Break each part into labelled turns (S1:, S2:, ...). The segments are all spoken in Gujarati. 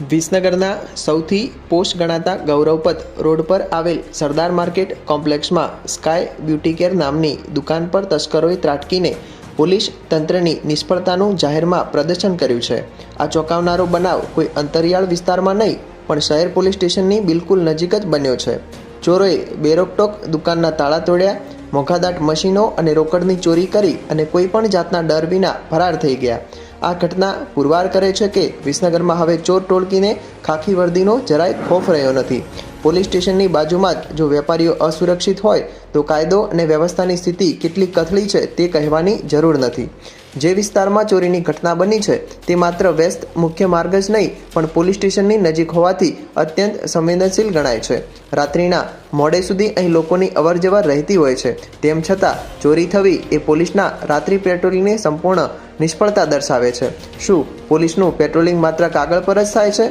S1: વિસનગરના સૌથી પોસ્ટ ગણાતા ગૌરવપથ રોડ પર આવેલ સરદાર માર્કેટ કોમ્પ્લેક્સમાં સ્કાય બ્યુટી કેર નામની દુકાન પર તસ્કરોએ ત્રાટકીને પોલીસ તંત્રની નિષ્ફળતાનું જાહેરમાં પ્રદર્શન કર્યું છે. આ ચોંકાવનારો બનાવ કોઈ અંતરિયાળ વિસ્તારમાં નહીં, પણ શહેર પોલીસ સ્ટેશનની બિલકુલ નજીક જ બન્યો છે. ચોરોએ બેરોકટોક દુકાનના તાળા તોડ્યા મોઘાદાટ મશીનો અને રોકડની ચોરી કરી અને કોઈપણ જાતના ડર વિના ફરાર થઈ ગયા. આ ઘટના પુરવાર કરે છે કે વિસનગરમાં હવે ચોર ટોળકીને ખાખી વર્દીનો જરાય ખોફ રહ્યો નથી. પોલીસ સ્ટેશનની બાજુમાં જ જો વેપારીઓ અસુરક્ષિત હોય તો કાયદો અને વ્યવસ્થાની સ્થિતિ કેટલી કથળી છે તે કહેવાની જરૂર નથી. જે વિસ્તારમાં ચોરીની ઘટના બની છે, તે માત્ર વ્યસ્ત મુખ્ય માર્ગ જ નહીં, પણ પોલીસ સ્ટેશનની નજીક હોવાથી અત્યંત સંવેદનશીલ ગણાય છે. રાત્રિના મોડે સુધી અહીં લોકોની અવરજવર રહેતી હોય છે. તેમ છતાં, ચોરી થવી એ પોલીસના રાત્રિ પેટ્રોલિંગની સંપૂર્ણ નિષ્ફળતા દર્શાવે છે. શું પોલીસનું પેટ્રોલિંગ માત્ર કાગળ પર જ થાય છે?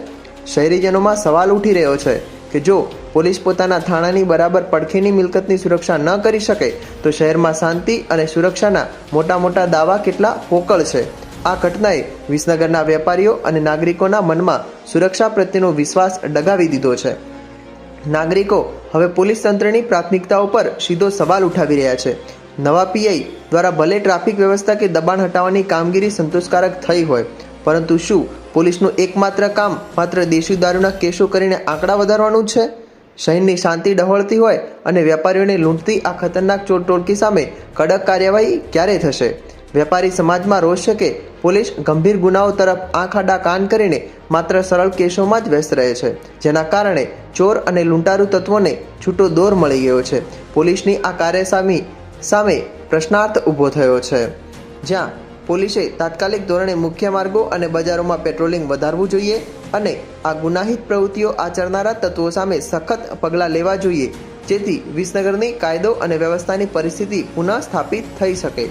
S1: શહેરીજનોમાં સવાલ ઉઠી રહ્યો છે કે જો પોલીસ પોતાના થાણાની બરાબર પડખેની મિલકતની સુરક્ષા ન કરી શકે તો શહેરમાં શાંતિ અને સુરક્ષાના મોટા મોટા દાવા કેટલા પોકળ છે. આ ઘટનાએ વિસનગરના વેપારીઓ અને નાગરિકોના મનમાં સુરક્ષા પ્રત્યેનો વિશ્વાસ ડગાવી દીધો છે. નાગરિકો હવે પોલીસ તંત્રની પ્રાથમિકતાઓ પર સીધો સવાલ ઉઠાવી રહ્યા છે. નવા પીઆઈ દ્વારા ભલે ટ્રાફિક વ્યવસ્થા કે દબાણ હટાવવાની કામગીરી સંતોષકારક થઈ હોય, પરંતુ શું પોલીસનું એકમાત્ર કામ માત્ર દેશી દારૂના કેસો કરીને આંકડા વધારવાનું છે? શહેરની શાંતિ ડહોળતી હોય અને વેપારીઓને લૂંટતી આ ખતરનાક ચોર ટોળકી સામે કડક કાર્યવાહી ક્યારે થશે? વેપારી સમાજમાં રોષ છે કે પોલીસ ગંભીર ગુનાઓ તરફ આંખ આડા કાન કરીને માત્ર સરળ કેસોમાં જ વ્યસ્ત રહે છે, જેના કારણે ચોર અને લૂંટારૂ તત્વોને છૂટો દોર મળી ગયો છે. પોલીસની આ કાર્યસામી સામે પ્રશ્નાર્થ ઊભો થયો છે. જ્યાં પોલીસે તાત્કાલિક ધોરણે મુખ્ય માર્ગો અને બજારોમાં પેટ્રોલિંગ વધારવું જોઈએ અને આ ગુનાહિત પ્રવૃત્તિઓ આચરનારા તત્વો સામે સખત પગલાં લેવા જોઈએ, જેથી વિસનગરની કાયદો અને વ્યવસ્થાની પરિસ્થિતિ પુનઃ સ્થાપિત થઈ શકે.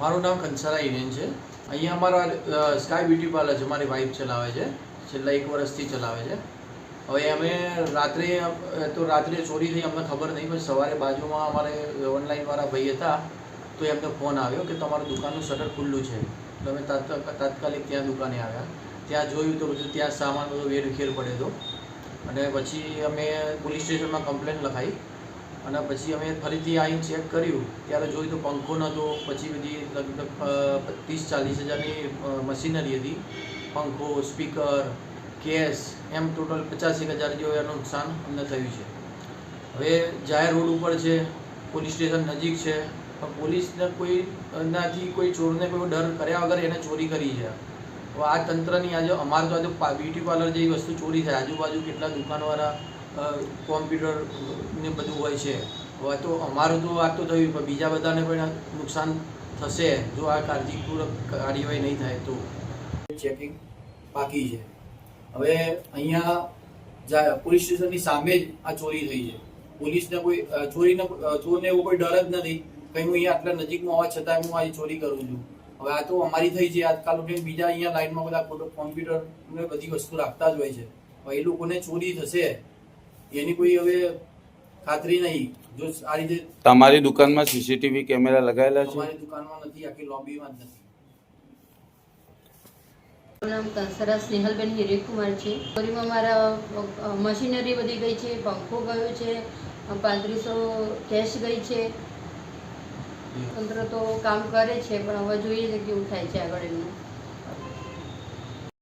S2: મારું નામ કંસારા ઇરેન છે. અહીંયા અમારા સ્કાય બ્યુટી પાર્લર છે, મારી વાઈફ ચલાવે છે. છેલ્લા એક વર્ષથી ચલાવે છે. હવે અમે રાત્રે તો રાત્રે ચોરી થઈ, અમને ખબર નહીં, પણ સવારે બાજુમાં અમારે ઓનલાઈનવાળા ભાઈ હતા. તો એમને ફોન આવ્યો કે તમારું દુકાનનું શટર ખુલ્લું છે. તો અમે તાત્કા- તાત્કાલિક ત્યાં દુકાને આવ્યા. ત્યાં જોયું તો બધું ત્યાં સામાન બધો વેરખેર પડ્યો હતો. અને પછી અમે પોલીસ સ્ટેશનમાં કમ્પ્લેન લખાવી અને પછી અમે ફરીથી આવીને ચેક કર્યું. ત્યારે જોયું તો પંખો નહોતો. પછી બધી લગભગ ત્રીસ, ચાલીસ હજારની મશીનરી હતી. પંખો, સ્પીકર, કેસ, એમ ટોટલ પચાસેક હજાર જેવું એનું નુકસાન અમને થયું છે. હવે જાહેર રોડ ઉપર છે, પોલીસ સ્ટેશન નજીક છે. પોલીસને કોઈ નાથી કોઈ ચોરને કોઈ ડર કર્યા વગર એને ચોરી કરી છે. હવે આ તંત્રની આજે અમારે તો આજે બ્યુટી પાર્લર જેવી વસ્તુ ચોરી થાય. આજુબાજુ કેટલા દુકાનવાળા કોમ્પ્યુટર ને બધું હોય છે. તો અમારું તો આ તો થયું, પણ બીજા બધાને પણ નુકસાન થશે જો આ કાળજીપૂર્વક કાર્યવાહી નહીં થાય તો. ચેકિંગ બાકી છે. હવે અહીંયા પોલીસ સ્ટેશનની સામે જ આ ચોરી થઈ છે. પોલીસને કોઈ ચોરીને ચોરને એવો કોઈ ડર જ નથી. કંઈ હું અહીંયા આટલા નજીકમાં હોવા છતાં હું આજે ચોરી કરું છું. હવે આ તો અમારી થઈ છે આજકાલ બીજા અહીંયા લાઈનમાં બધા કોમ્પ્યુટર ને બધી વસ્તુ રાખતા જ હોય છે. હવે એ લોકોને ચોરી થશે એની કોઈ હવે ખાતરી નહીં. જો આ રીતે
S3: તમારી દુકાનમાં સીસીટીવી કેમેરા લગાવેલા છે?
S2: અમારી દુકાનમાં નથી આખી લોબીમાં જ નથી.
S4: નામ કંસરા સ્નેહલબેન હિરેકુમાર છે. ચોરીમાં મારા મશીનરી બધી ગઈ છે પંખો ગયો છે પાંત્રીસો કેશ ગઈ છે. તંત્ર તો કામ કરે છે પણ હવે જોઈએ છે કેવું થાય છે આગળ એમનું.